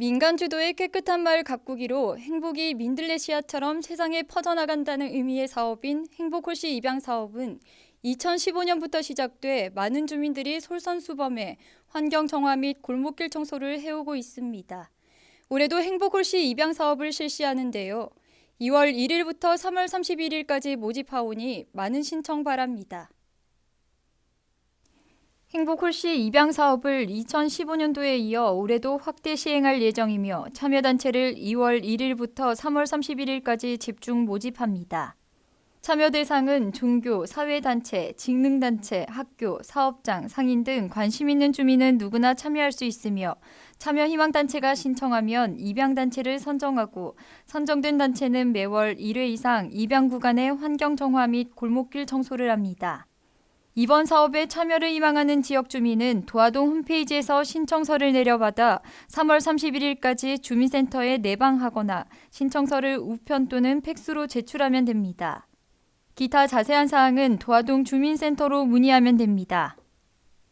민간 주도의 깨끗한 마을 가꾸기로 행복이 민들레시아처럼 세상에 퍼져나간다는 의미의 사업인 행복홀씨 입양 사업은 2015년부터 시작돼 많은 주민들이 솔선수범해 환경 정화 및 골목길 청소를 해오고 있습니다. 올해도 행복홀씨 입양 사업을 실시하는데요. 2월 1일부터 3월 31일까지 모집하오니 많은 신청 바랍니다. 행복홀씨 입양 사업을 2015년도에 이어 올해도 확대 시행할 예정이며 참여단체를 2월 1일부터 3월 31일까지 집중 모집합니다. 참여 대상은 종교, 사회단체, 직능단체, 학교, 사업장, 상인 등 관심 있는 주민은 누구나 참여할 수 있으며 참여 희망단체가 신청하면 입양단체를 선정하고 선정된 단체는 매월 1회 이상 입양 구간의 환경 정화 및 골목길 청소를 합니다. 이번 사업에 참여를 희망하는 지역 주민은 도화동 홈페이지에서 신청서를 내려받아 3월 31일까지 주민센터에 내방하거나 신청서를 우편 또는 팩스로 제출하면 됩니다. 기타 자세한 사항은 도화동 주민센터로 문의하면 됩니다.